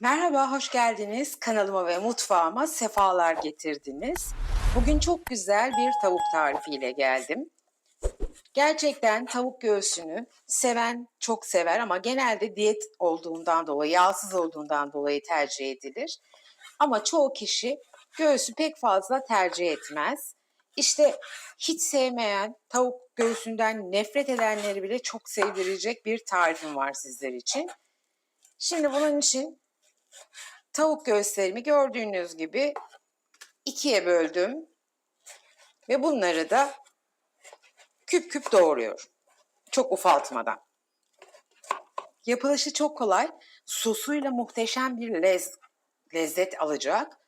Merhaba, hoş geldiniz. Kanalıma ve mutfağıma sefalar getirdiniz. Bugün çok güzel bir tavuk tarifiyle geldim. Gerçekten tavuk göğsünü seven çok sever ama genelde diyet olduğundan dolayı, yağsız olduğundan dolayı tercih edilir. Ama çoğu kişi göğsü pek fazla tercih etmez. İşte hiç sevmeyen, tavuk göğsünden nefret edenleri bile çok sevdirecek bir tarifim var sizler için. Şimdi bunun için tavuk göğüslerimi gördüğünüz gibi ikiye böldüm ve bunları da küp küp doğruyorum. Çok ufaltmadan. Yapılışı çok kolay. Sosuyla muhteşem bir lez, lezzet alacak.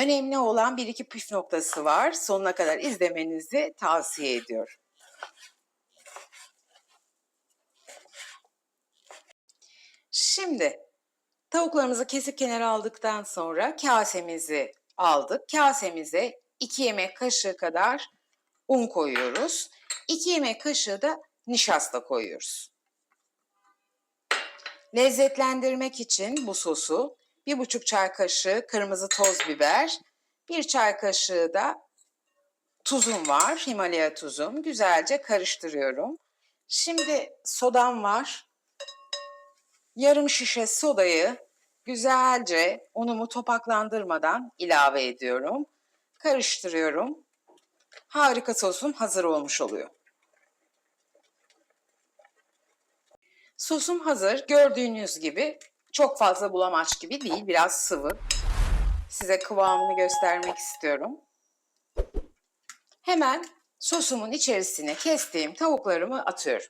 Önemli olan bir iki püf noktası var. Sonuna kadar izlemenizi tavsiye ediyorum. Şimdi tavuklarımızı kesip kenara aldıktan sonra kasemizi aldık. Kasemize 2 yemek kaşığı kadar un koyuyoruz. 2 yemek kaşığı da nişasta koyuyoruz. Lezzetlendirmek için bu sosu 1,5 çay kaşığı kırmızı toz biber, 1 çay kaşığı da tuzum var, Himalaya tuzum. Güzelce karıştırıyorum. Şimdi sodam var. Yarım şişe sodayı güzelce unumu topaklandırmadan ilave ediyorum. Karıştırıyorum. Harika sosum hazır olmuş oluyor. Sosum hazır. Gördüğünüz gibi çok fazla bulamaç gibi değil. Biraz sıvı. Size kıvamını göstermek istiyorum. Hemen sosumun içerisine kestiğim tavuklarımı atıyorum.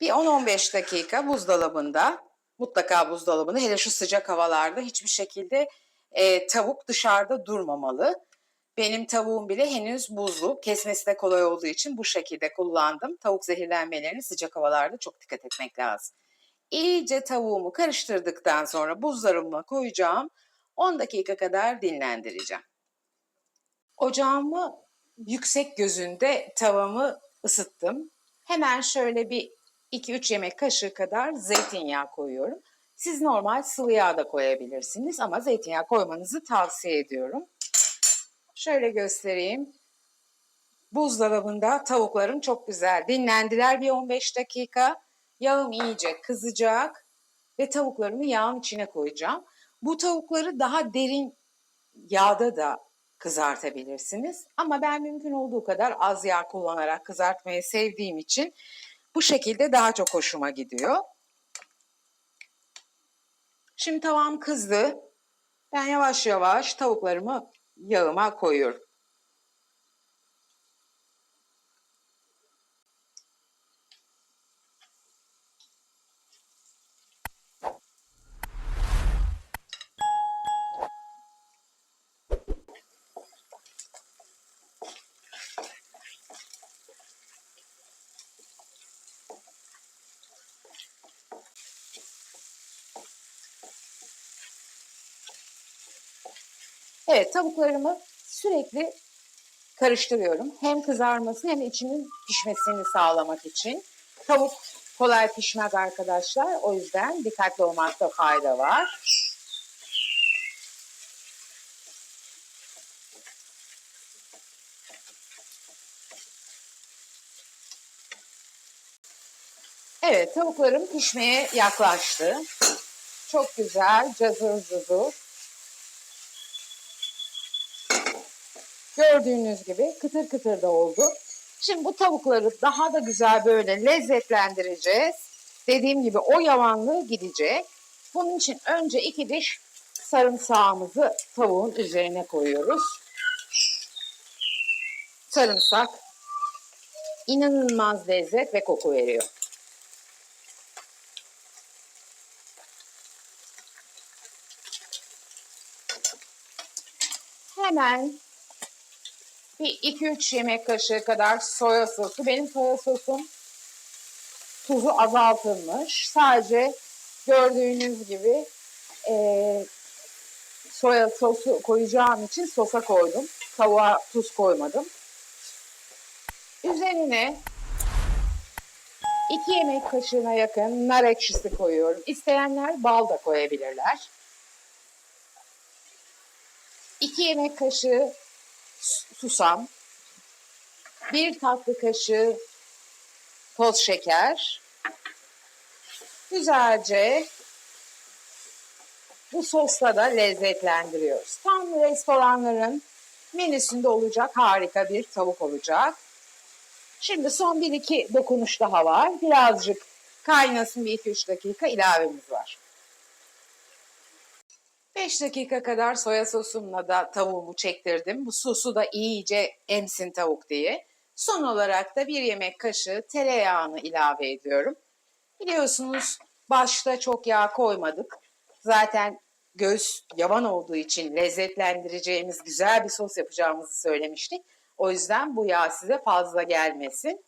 Bir 10-15 dakika buzdolabında, mutlaka buzdolabında hele şu sıcak havalarda hiçbir şekilde e, tavuk dışarıda durmamalı. Benim tavuğum bile henüz buzlu, kesmesi de kolay olduğu için bu şekilde kullandım. Tavuk zehirlenmelerine sıcak havalarda çok dikkat etmek lazım. İyice tavuğumu karıştırdıktan sonra buzlarıma koyacağım. 10 dakika kadar dinlendireceğim. Ocağımı yüksek gözünde tavamı ısıttım. Hemen şöyle bir 2-3 yemek kaşığı kadar zeytinyağı koyuyorum. Siz normal sıvı yağ da koyabilirsiniz ama zeytinyağı koymanızı tavsiye ediyorum. Şöyle göstereyim. Buzdolabında tavuklarım çok güzel. Dinlendiler bir 15 dakika. Yağım iyice kızacak ve tavuklarımı yağın içine koyacağım. Bu tavukları daha derin yağda da kızartabilirsiniz. Ama ben mümkün olduğu kadar az yağ kullanarak kızartmayı sevdiğim için bu şekilde daha çok hoşuma gidiyor. Şimdi tavam kızdı. Ben yavaş yavaş tavuklarımı yağıma koyuyorum. Evet tavuklarımı sürekli karıştırıyorum. Hem kızarması hem içinin pişmesini sağlamak için. Tavuk kolay pişmez arkadaşlar. O yüzden dikkatli olmakta fayda var. Evet tavuklarım pişmeye yaklaştı. Çok güzel cazır cazır. Gördüğünüz gibi kıtır kıtır da oldu. Şimdi bu tavukları daha da güzel böyle lezzetlendireceğiz. Dediğim gibi o yavanlığı gidecek. Bunun için önce iki diş sarımsağımızı tavuğun üzerine koyuyoruz. Sarımsak inanılmaz lezzet ve koku veriyor. Hemen bir 2-3 yemek kaşığı kadar soya sosu. Benim soya sosum tuzu azaltılmış. Sadece gördüğünüz gibi e, soya sosu koyacağım için sosa koydum. Tavuğa tuz koymadım. Üzerine 2 yemek kaşığına yakın nar ekşisi koyuyorum. İsteyenler bal da koyabilirler. 2 yemek kaşığı susam, 1 tatlı kaşığı toz şeker. Güzelce bu sosla da lezzetlendiriyoruz. Tam restoranların menüsünde olacak harika bir tavuk olacak. Şimdi son bir iki dokunuş daha var. Birazcık kaynasın bir iki üç dakika ilavemiz var. 5 dakika kadar soya sosumla da tavuğumu çektirdim. Bu sosu da iyice emsin tavuk diye. Son olarak da bir yemek kaşığı tereyağını ilave ediyorum. Biliyorsunuz başta çok yağ koymadık. Zaten göz yavan olduğu için lezzetlendireceğimiz güzel bir sos yapacağımızı söylemiştik. O yüzden bu yağ size fazla gelmesin.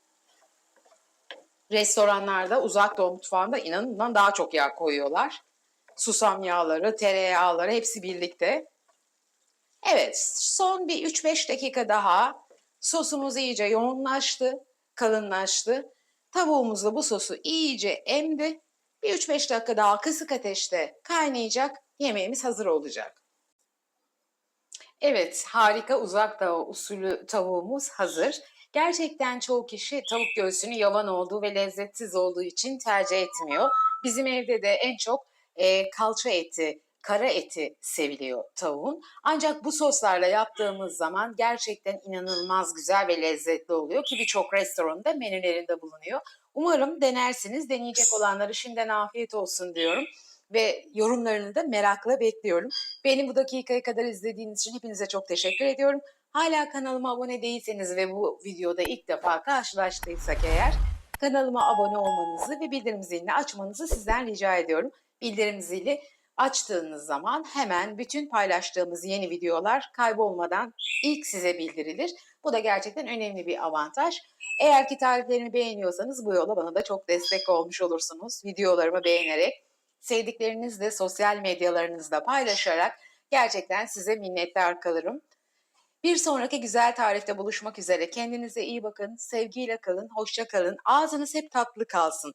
Restoranlarda uzak doğu mutfağında inanın daha çok yağ koyuyorlar. Susam yağları, tereyağları hepsi birlikte. Evet son bir 3-5 dakika daha sosumuz iyice yoğunlaştı, kalınlaştı. Tavuğumuz da bu sosu iyice emdi. Bir 3-5 dakika daha kısık ateşte kaynayacak. Yemeğimiz hazır olacak. Evet, harika uzak doğu usulü tavuğumuz hazır. Gerçekten çoğu kişi tavuk göğsünü yavan olduğu ve lezzetsiz olduğu için tercih etmiyor. Bizim evde de en çok e, kalça eti, kara eti seviliyor tavuğun. Ancak bu soslarla yaptığımız zaman gerçekten inanılmaz güzel ve lezzetli oluyor ki birçok restoranda menülerinde bulunuyor. Umarım denersiniz. Deneyecek olanları şimdiden afiyet olsun diyorum ve yorumlarını da merakla bekliyorum. Beni bu dakikaya kadar izlediğiniz için hepinize çok teşekkür ediyorum. Hala kanalıma abone değilseniz ve bu videoda ilk defa karşılaştıysak eğer kanalıma abone olmanızı ve bildirim zilini açmanızı sizden rica ediyorum. Bildirim zili açtığınız zaman hemen bütün paylaştığımız yeni videolar kaybolmadan ilk size bildirilir. Bu da gerçekten önemli bir avantaj. Eğer ki tariflerimi beğeniyorsanız bu yola bana da çok destek olmuş olursunuz. Videolarımı beğenerek, sevdiklerinizle sosyal medyalarınızda paylaşarak gerçekten size minnettar kalırım. Bir sonraki güzel tarifte buluşmak üzere. Kendinize iyi bakın, sevgiyle kalın, hoşça kalın. Ağzınız hep tatlı kalsın.